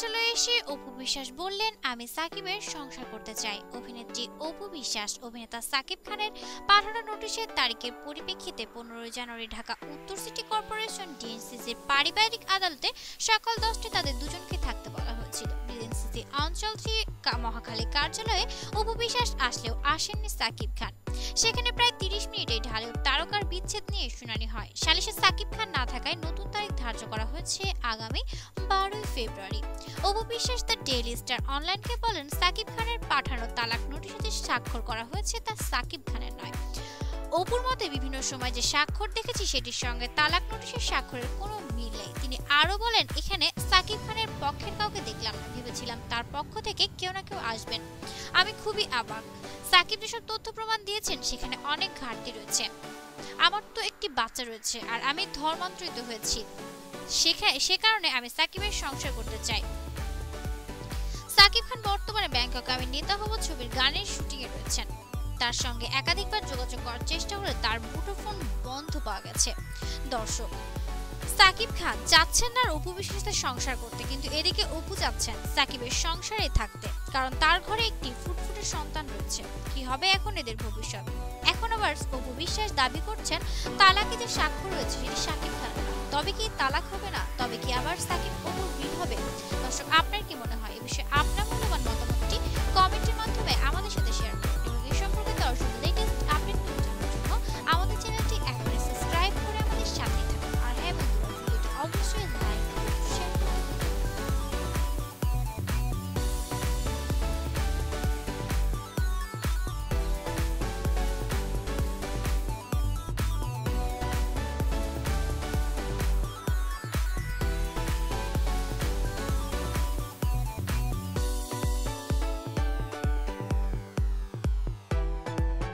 কার্যালয়ে এসে অপু বিশ্বাস বললেন, আমি সাকিবের সংসার করতে চাই। অভিনেত্রী অপু বিশ্বাস, অভিনেতা সাকিব খানের পাঠানো নোটিশের তারিখের পরিপ্রেক্ষিতে পনেরোই জানুয়ারি ঢাকা উত্তর সিটি কর্পোরেশন ডিএনসিসির পারিবারিক আদালতে সকাল দশটায় তাদের দুজনকে থাকতে বলা হয়েছিল। ডিএনসিসি অঞ্চল থ্রি মহাখালী কার্যালয়ে অপু বিশ্বাস আসলেও আসেননি সাকিব খান। সেখানে প্রায় তিরিশ মিনিটে ঢালেও তারকার বিচ্ছেদ নিয়ে শুনানি হয়। সালিশে সাকিব খান না থাকায় নতুন তারিখ ধার্য করা হয়েছে আগামী বারোই ফেব্রুয়ারি। Apu Biswas, the daily star অনলাইনকে বলেন, সাকিব খানের পাঠানো তালাক নোটিশে স্বাক্ষর করা হয়েছে তা সাকিব খানের নয়। অপুর মতে বিভিন্ন সময় যে স্বাক্ষর দেখেছি সেটির সঙ্গে তালাক নোটিশের স্বাক্ষরের কোনো মিল নেই। তিনি আরও বলেন, এখানে সাকিব খানের পক্ষের কাউকে দেখলাম না, ভেবেছিলাম তার পক্ষ থেকে কেউ না কেউ আসবেন। আমি খুবই অবাক সাকিব যেসব তথ্য প্রমাণ দিয়েছেন, সেখানে অনেক ঘাটতি রয়েছে। আমার তো একটি বাচ্চা রয়েছে, আর আমি ধর্মান্তরিত হয়েছি। সে কারণে আমি সাকিবের সংসার করতে চাই। সাকিব খান বর্তমানে ব্যাংককে আমি নেতা হব ছবির গানের শুটিং এ রয়েছেন। তার সঙ্গে একাধিকবার যোগাযোগ করার চেষ্টা করে তার মুঠোফোন বন্ধ পাওয়া গেছে। দর্শক, সাকিব খান চাচ্ছেন না অপু বিশ্বাসের সংসার করতে, কিন্তু এদিকে অপু যাচ্ছেন সাকিবের সংসারে থাকতে, কারণ তার ঘরে একটি ফুটফুটে সন্তান রয়েছে। কি হবে এখন এদের ভবিষ্যৎ? এখন আবার অপু বিশ্বাস দাবি করছেন তালাকে যে স্বাক্ষর রয়েছে সেটি সাকিব তবে কি তালাক হবে না? তবে কি আবার সাকিব অপুর বিল হবে?